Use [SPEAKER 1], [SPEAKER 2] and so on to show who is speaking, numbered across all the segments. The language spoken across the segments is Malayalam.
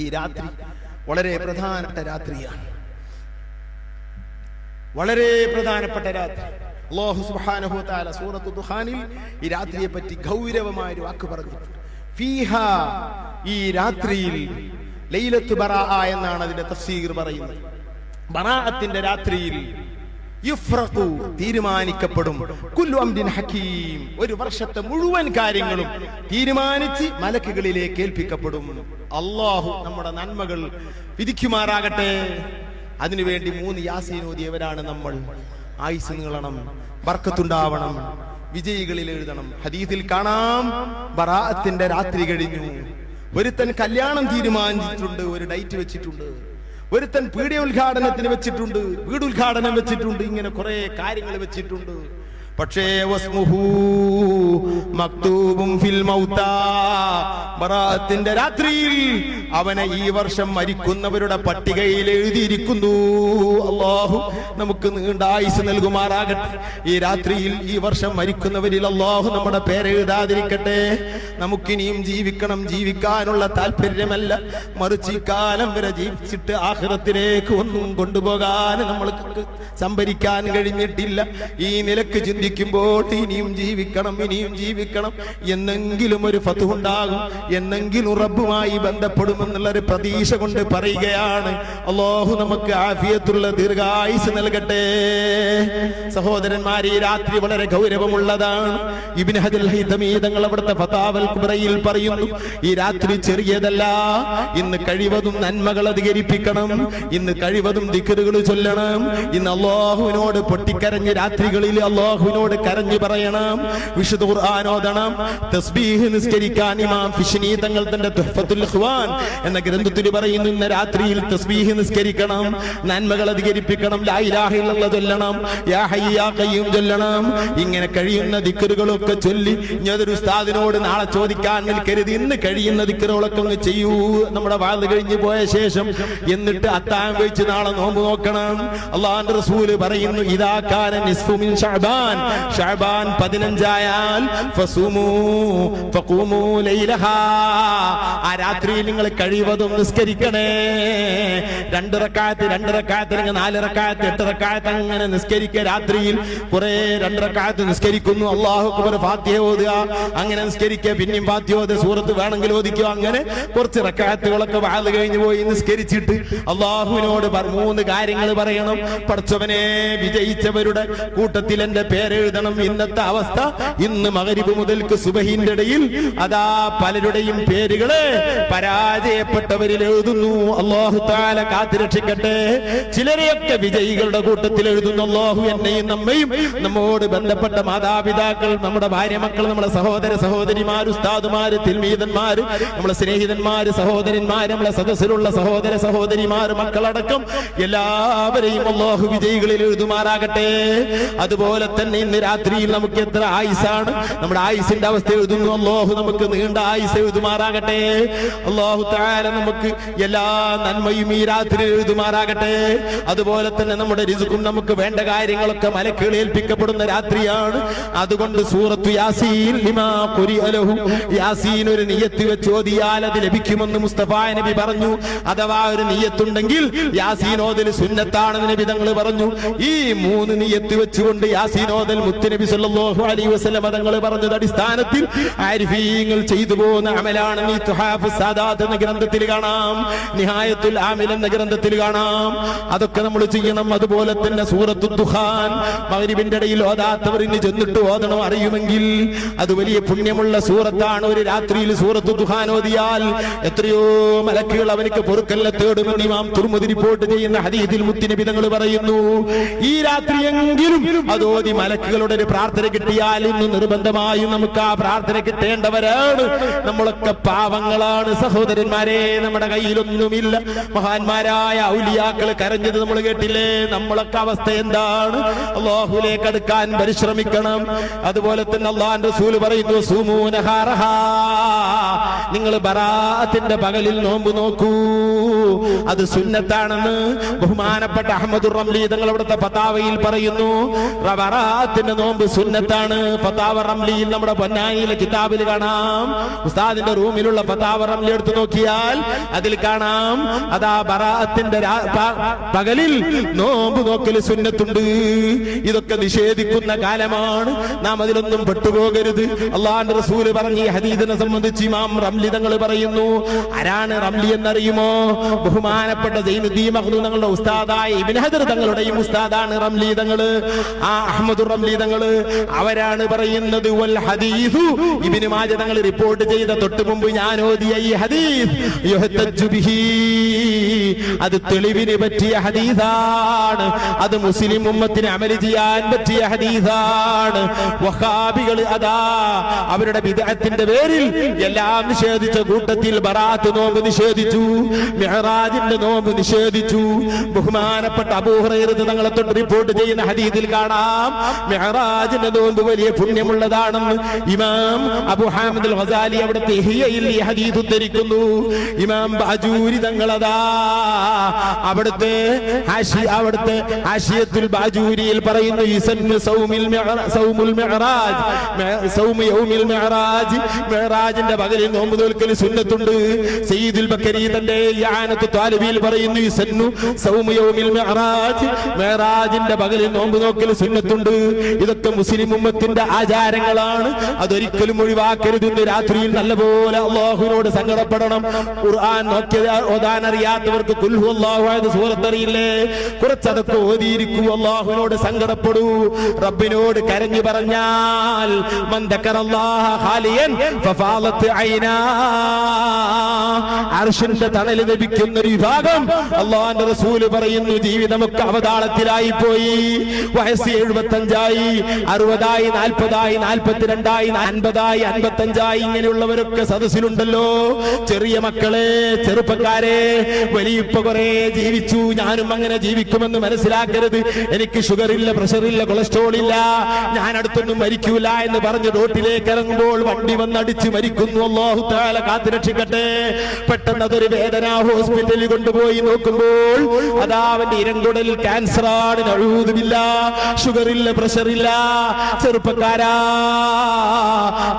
[SPEAKER 1] ഈ രാത്രി വളരെ പ്രധാനപ്പെട്ട രാത്രിയാണ്. വളരെ പ്രധാനപ്പെട്ട രാത്രി. അള്ളാഹു തആല സൂറത്തു ദുഹാനിൽ ഈ രാത്രിയെ പറ്റി ഗൗരവമായ ഒരു വാക്ക് പറഞ്ഞിട്ടുണ്ട്. ഫീഹ ഈ രാത്രിയിൽ ലൈലത്തു ബറാഅ എന്നാണ് അതിന്റെ തഫ്സീർ പറയുന്നത്. ബറാഅത്തിന്റെ രാത്രിയിൽ യുഫ്രഖു തീരുമാനിക്കപ്പെടും. കുല്ലു അംരിൻ ഹക്കീം ഒരു വർഷത്തെ മുഴുവൻ കാര്യങ്ങളും തീരുമാനിച്ച് മലക്കുകളിലേക്ക് ഏൽപ്പിക്കപ്പെടും. അള്ളാഹു നമ്മുടെ നന്മകൾ വിധിക്കുമാറാകട്ടെ. അതിനുവേണ്ടി മൂന്ന് യാസീൻ ഓതിയവരാണ് നമ്മൾ. ആയുസ് നീളണം വർക്കത്തുണ്ടാവണം വിജയികളിൽ എഴുതണം. ഹദീസിൽ കാണാം ബറാഅത്തിന്റെ രാത്രി കഴിഞ്ഞു. ഒരുത്തൻ കല്യാണം തീരുമാനിച്ചിട്ടുണ്ട് ഒരു ഡേറ്റ് വെച്ചിട്ടുണ്ട്. ഒരുത്തൻ പീഡിയ ഉദ്ഘാടനത്തിന് വെച്ചിട്ടുണ്ട് വീട് ഉദ്ഘാടനം വെച്ചിട്ടുണ്ട് ഇങ്ങനെ കുറെ കാര്യങ്ങൾ വെച്ചിട്ടുണ്ട്. പക്ഷേ മക്തൂബും ഫിൽ ബറാഅത്തിന്റെ രാത്രിയിൽ അവനെ ഈ വർഷം മരിക്കുന്നവരുടെ പട്ടികയിൽ എഴുതിയിരിക്കുന്നു. അള്ളാഹു നമുക്ക് നീണ്ട ആയുസ് നൽകുമാറാകട്ടെ. ഈ രാത്രിയിൽ ഈ വർഷം മരിക്കുന്നവരിൽ അള്ളാഹു നമ്മുടെ പേരെഴുതാതിരിക്കട്ടെ നമുക്കിനിയും ജീവിക്കണം ജീവിക്കാനുള്ള താല്പര്യമല്ല. മറിച്ച് ഈ കാലം വരെ ജീവിച്ചിട്ട് ആഹ്റത്തിലേക്ക് ഒന്നും കൊണ്ടുപോകാൻ നമ്മൾക്ക് സംഭരിക്കാൻ കഴിഞ്ഞിട്ടില്ല. ഈ നിലയ്ക്ക് ചിന്തിക്കുമ്പോൾ ഇനിയും ജീവിക്കണം ഇനിയും ജീവിക്കണം. എന്നെങ്കിലും ഒരു ഫതുണ്ടാകും എന്നെങ്കിലും റബ്ബുമായി ബന്ധപ്പെടുമെന്നുള്ള ഒരു പ്രതീക്ഷ കൊണ്ട് പറയുകയാണ്. അള്ളാഹു നമുക്ക് ആഫിയത്തുള്ള ദീർഘായുസ് നൽകട്ടെ. സഹോദരന്മാരെ രാത്രി വളരെ ഗൗരവമുള്ളതാണ്. ഇബിൻ ഹജൽ ഹൈതമീ തങ്ങൾ അവിടുത്തെ ഫതാവൽ കുബ്രയിൽ പറയുന്നു ഈ രാത്രി ചെറിയതല്ല ഇന്ന് കഴിവതും നന്മകൾ അധികരിപ്പിക്കണം ഇന്ന് കഴിവതും ദിക്കറുകൾ ചൊല്ലണം. ഇന്ന് അള്ളാഹുവിനോട് പൊട്ടിക്കരഞ്ഞ് രാത്രികളിൽ അള്ളാഹുവിനോട് കരഞ്ഞു പറയണം. വിശുദ്ധ ഖുർആാനോദണം തസ്ബീഹ് നിസ്കരിക്കാൻ ഇമാം ഫിഷിനി തങ്ങൾ തന്റെ തുഹ്ഫത്തുൽ ഖുവാൻ എന്ന ഗ്രന്ഥത്തിൽ പറയുന്നു ഇന്ന രാത്രിയിൽ തസ്ബീഹ് നിസ്കരിക്കണം. നന്മകൾ അധികരിപ്പിക്കണം. ലാ ഇലാഹ ഇല്ലല്ലാഹ് ചൊല്ലണം. യാ ഹയ്യ യാ ഖയ്യൂം ചൊല്ലണം. ഇങ്ങനെ കഴിയുന്ന ദിക്റുകളൊക്കെ ചൊല്ലി അതൊരു ഉസ്താദിനോട് നാളെ ചോദിക്കാൻ നിൽക്കരുത്. ഇന്ന് കഴിയുന്ന ദിക്കറുകളൊക്കെ ഒന്ന് ചെയ്യൂ. നമ്മുടെ വാത് കഴിഞ്ഞു പോയ ശേഷം എന്നിട്ട് അത്താഴം വെച്ച് നാളെ നോമ്പ് നോക്കണം. അല്ലാഹുവിന്റെ റസൂൽ പറയുന്നു ഇതാക്കാന നിസ്ഫു മിൻ ഷഅബാൻ പതിനഞ്ചായാൽ ആ രാത്രിയിൽ നിങ്ങൾ കഴിവതും നിസ്കരിക്കണേ. രണ്ട് റക്കാത്ത് രണ്ട് റക്കാത്ത് അല്ലെങ്കിൽ നാല് റക്കാത്ത് എട്ട് റക്കാത്ത് അങ്ങനെ നിസ്കരിക്കുക. രാത്രിയിൽ കുറെ രണ്ട് റക്കാത്ത് നിസ്കരിക്കുന്നു. അള്ളാഹു കുബർ ഫാത്തിഹ ഓതുക അങ്ങനെ നിസ്കരിക്കുക. പിന്നെയും ഫാത്തിഹ ഓതുക സൂറത്ത് വേണമെങ്കിൽ ഓദിക്കുക അങ്ങനെ കുറച്ച് റക്കാത്തുകളൊക്കെ വാത് കഴിഞ്ഞു പോയി നിസ്കരിച്ചിട്ട് അള്ളാഹുവിനോട് മൂന്ന് കാര്യങ്ങൾ പറയണം. പഠിച്ചവനെ വിജയിച്ചവരുടെ കൂട്ടത്തിൽ എന്റെ പേരെഴുതണം ഇന്നത്തെ അവസ്ഥ. ഇന്ന് മകരിബ് മുതൽക്ക് സുബഹിന്റെ ഇടയിൽ അതാ പലരുടെയും പേരുകൾ പരാജയപ്പെട്ടവരിൽ എഴുതുന്നു. അള്ളാഹു താല കാത്തുരക്ഷിക്കട്ടെ. ചിലരെയൊക്കെ വിജയികളുടെ കൂട്ടത്തിൽ എഴുതുന്നു. അള്ളാഹു എന്നെയും നമ്മയും നമ്മോട് ബന്ധപ്പെട്ട മാതാപിതാക്കൾ നമ്മുടെ ഭാര്യ മക്കൾ നമ്മുടെ സഹോദര സഹോദരിമാർ ഉസ്താദുമാര് തിൽമീതന്മാര് നമ്മുടെ സ്നേഹിതന്മാര് സഹോദരന്മാര് നമ്മളെ സദസ്സിലുള്ള സഹോദര സഹോദരിമാർ മക്കളടക്കം എല്ലാവരെയും അള്ളാഹു വിജയികളിൽ എഴുതുമാറാകട്ടെ. അതുപോലെ തന്നെ ഇന്ന് രാത്രിയിൽ നമുക്ക് എത്ര ആയുസാണ്? നമ്മുടെ ആയുസിന്റെ അവസ്ഥ എഴുതുന്നു. അള്ളാഹു നമുക്ക് നീണ്ട ആയുസ് എഴുതുമാറാകട്ടെ. അള്ളാഹു താര നമുക്ക് എല്ലാ നന്മയും ഈ രാത്രി എഴുതുമാറാകട്ടെ. അതുപോലെ തന്നെ നമ്മുടെ രിസുക്കും നമുക്ക് വേണ്ട കാര്യങ്ങളൊക്കെ മലക്കുകൾ ഏൽപ്പിക്കപ്പെടുന്ന രാത്രിയാണ്. അതുകൊണ്ട് സൂറത്ത് യാസീൻ. യാസീൻ ഒരു നിയത്ത് വെച്ച് ഓതിയാൽ അത് ലഭിക്കുമെന്ന് മുസ്തഫ നബി പറഞ്ഞു. അഥവാ ഒരു നിയത്തുണ്ടെങ്കിൽ ഓതൽ സുന്നത്താണെന്ന് നബി തങ്ങൾ പറഞ്ഞു. ഈ മൂന്ന് നിയത്ത് വെച്ചുകൊണ്ട് യാസീൻ ഓതൽ മുത്തുനബി സല്ലല്ലാഹു അലൈഹി വസല്ലം തങ്ങൾ പറഞ്ഞത് അടിസ്ഥാനത്തിൽ ആരിഫീങ്ങൾ ചെയ്തു പോകുന്ന അമലാണ് നീ തുഹാഫ് സാദാത്ത് എന്ന ഗ്രന്ഥത്തിൽ കാണാം. നിഹായത്തുൽ ആമിൽ എന്ന ഗ്രന്ഥത്തിൽ കാണാം. അതൊക്കെ നമ്മൾ ചെയ്യണം. അതുപോലെ തന്നെ സൂറത്തു ദുഹാൻ മഗ്രിബിന്റെ ഇടയിൽ ഓതാത്തവർ ഇന്ന് ചെന്നിട്ട് ഓതണം അറിയുമെങ്കിൽ അത് വലിയ പുണ്യമുള്ള സൂറത്താണ്. ഒരു രാത്രിയിൽ സൂറത്തു ദുഹാൻ ഓതിയാൽ എത്രയോ മലക്കുകൾ അവനിക്ക് പൊറുക്കല്ല തേടുമെന്ന് ഇമാം തുർമുദി റിപ്പോർട്ട് ചെയ്യുന്ന ഹദീദിൽ മുത്തിനബി തങ്ങൾ പറയുന്നു ഈ രാത്രിയെങ്കിലും അതോതി മലക്കുകളുടെ ഒരു പ്രാർത്ഥന കിട്ടിയാൽ ഇന്ന് നിർബന്ധമായും നമുക്ക് ആ പ്രാർത്ഥന കിട്ടേണ്ടവരാണ്. നമ്മളൊക്കെ പാവങ്ങളാണ് സഹോദരന്മാരെ നമ്മുടെ കയ്യിലൊന്നുമില്ല. മഹാന്മാരായ ഔലിയാക്കൾ കരഞ്ഞത് നമ്മൾ കേട്ടില്ലേ? നമ്മളൊക്കെ അവസ്ഥ എന്താണ്? അള്ളാഹുലേക്ക് അടുക്കാൻ പരിശ്രമിക്കണം. അതുപോലെ തന്നെ അള്ളാന്റെ സൂൽ പറയുന്നു സുമൂനഹാറഹ നിങ്ങൾ ബറാത്തിന്റെ പകലിൽ നോമ്പ് നോക്കൂ. അത് സുന്നത്താണെന്ന് ബഹുമാനപ്പെട്ട അഹമ്മദ് റംലി തങ്ങൾ അവിടുത്തെ പതാവയിൽ പറയുന്നു. ബറാഅത്ത് നോമ്പ് സുന്നത്താണ്. ഫതാവ റംലിയിൽ നമ്മുടെ പൊന്നാനിയിലെ കിതാബിൽ കാണാം. ഉസ്താദിന്റെ റൂമിലുള്ള ഫതാവ റംലി എടുത്തു നോക്കിയാൽ അതിൽ കാണാം. അതാ ബറാത്തിന്റെ പകലിൽ നോമ്പ് നോക്കൽ സുന്നത്തുണ്ട്. ഇതൊക്കെ നിഷേധിക്കുന്ന കാലമാണ്. നാം അതിലൊന്നും പെട്ടുപോകരുത്. അള്ളാഹാന്റെ റസൂൽ പറഞ്ഞ് ഈ ഹദീദിനെ സംബന്ധിച്ച് ഇമാം റംലി തങ്ങൾ പറയുന്നു. ആരാണ് റംലി എന്നറിയുമോ? ബഹുമാനപ്പെട്ട തങ്ങളുടെ ഉസ്താദായ ഇബ്നു ഹദർ തങ്ങളുടെയും ഉസ്താദാണ് റംലി തങ്ങൾ ആ അഹമ്മദ് റംലി തങ്ങൾ അവരാണ് പറയുന്നത് വൽ ഹദീസു. ഇബ്നു മാജ തങ്ങൾ റിപ്പോർട്ട് ചെയ്ത തൊട്ട് മുമ്പ് ഞാൻ ഓതിയ ഈ ഹദീസ് അത് തെളിവിന് പറ്റിയ ഹദീസാണ്. അത് മുസ്ലിം ഉമ്മത്തിന് അമൽ ചെയ്യാൻ പറ്റിയ ഹദീസാണ്. വഹാബികൾ അതാ അവരുടെ വിദഗ്ധത്തിന്റെ പേരിൽ എല്ലാം നിഷേധിച്ച കൂട്ടത്തിൽ ബറാത്ത് നോമ്പ് നിഷേധിച്ചു മെഹറാജിന്റെ നോമ്പ് നിഷേധിച്ചു. ബഹുമാനപ്പെട്ട അബൂഹറൈറത്ത് തങ്ങളെ തൊട്ട് റിപ്പോർട്ട് ചെയ്യുന്ന ഹദീസിൽ കാണാം മെഹറാജിന്റെ നോമ്പ് വലിയ പുണ്യമുള്ളതാണെന്ന് ഇമാം അബു ഹാമിദ് ഗസാലി അവിടുത്തെ ഹിയയിൽ ഈ ഹദീദ് ഉദ്ധരിക്കുന്നു. ഇമാം ബാജൂരി തങ്ങളതാ അവിടുത്തെ ഹാഷി അവിടുത്തെ ഹാഷിയത്തുൽ ബാജൂരിയിൽ പറയുന്നു ഇസന്നു സൗമിൽ സൗമുൽ മെഹറാജ് സൗമു യൗമിൽ മെഹറാജ് മെഹറാജിന്റെ പകലിൽ നോമ്പ് നോൽക്കൽ സുന്നത്തുണ്ട്. സയ്യിദുൽ ബക്കരി തന്റെ യാനത്ത് താലിബിൽ പറയുന്നു ഇസന്നു സൗമു യൗമിൽ മെഹറാജ് മെഹറാജിന്റെ പകലിൽ നോമ്പ് നോക്കൽ സുന്നത്തുണ്ട്. ഇതൊക്കെ മുസ്ലിം ഉമ്മത്തിന്റെ ആചാരങ്ങളാണ്. അതൊരിക്കലും ഒഴിവാക്കരുത് ഇന്ന് രാത്രിയിൽ നല്ലപോലെ അള്ളാഹുവിനോട് സങ്കടപ്പെടണം. ഖുർആൻ നോക്കിയത് ഓതാൻ അറിയാത്തവർക്ക് കുൽഹു അള്ളാഹു സൂറത്തറിയില്ലേ? കുറച്ചതൊക്കെ ഓതിയിരിക്കൂ. അള്ളാഹുവിനോട് സങ്കടപ്പെടൂ. റബ്ബിനോട് കരഞ്ഞു പറഞ്ഞാൽ അർഷിന്റെ തണൽ ലഭിക്കുന്ന ഒരു വിഭാഗം അള്ളാഹിന്റെ റസൂൽ പറയുന്നു ജീവിതമൊക്കെ അവതാളത്തിലായി പോയി വയസ്സ് എഴുപത്തഞ്ചായി അറുപതായി നാൽപ്പതായി നാൽപ്പത്തിരണ്ടായി അൻപതായി അൻപത്തഞ്ചായി ഇങ്ങനെയുള്ളവരൊക്കെ സദസ്സിലുണ്ടല്ലോ. ചെറിയ മക്കളെ ചെറുപ്പക്കാരെ വലിയപ്പ കുറെ ജീവിച്ചു. ഞാനും അങ്ങനെ ജീവിക്കുമെന്ന് മനസ്സിലാക്കരുത്. എനിക്ക് ഷുഗർ ഇല്ല പ്രഷർ ഇല്ല കൊളസ്ട്രോൾ ഇല്ല ഞാൻ അടുത്തൊന്നും മരിക്കൂല എന്ന് പറഞ്ഞ് റോട്ടിലേക്ക് ഇറങ്ങുമ്പോൾ വണ്ടി വന്നടിച്ച് മരിക്കുന്നു. അള്ളാഹു താല കാത്തു രക്ഷിക്കട്ടെ. പെട്ടെന്ന് അതൊരു വേദന ഹോസ്പിറ്റലിൽ കൊണ്ടുപോയി നോക്കുമ്പോൾ അതാ അവന്റെ ഇരങ്കുടലിൽ ക്യാൻസർ ആണ് ഷുഗർ ഇല്ല പ്രഷർ ഇല്ല ചെറുപ്പക്കാരാ.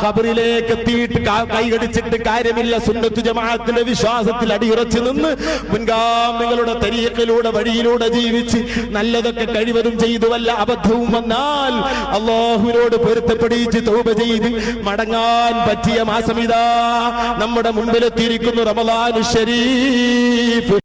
[SPEAKER 1] കബറിലേക്ക് എത്തിയിട്ട് കൈകടിച്ചിട്ട് കാര്യമില്ല. സുന്നത്തു ജമാഅത്തിന്റെ വിശ്വാസത്തിൽ അടിയുറച്ചു നിന്ന് മുൻഗാമികളുടെ തരീഖയിലൂടെ വഴിയിലൂടെ ജീവിച്ച് നല്ലതൊക്കെ കഴിവതും ചെയ്തു വല്ല അബദ്ധവും വന്നാൽ അള്ളാഹുവിനോട് പൊരുത്തപ്പെടിച്ച് തൗബ ചെയ്ത് മടങ്ങാൻ പറ്റിയ മാസം ഇതാ നമ്മുടെ മുമ്പിലെത്തിയിരിക്കുന്നു റമദാനു ഷരീഫ്.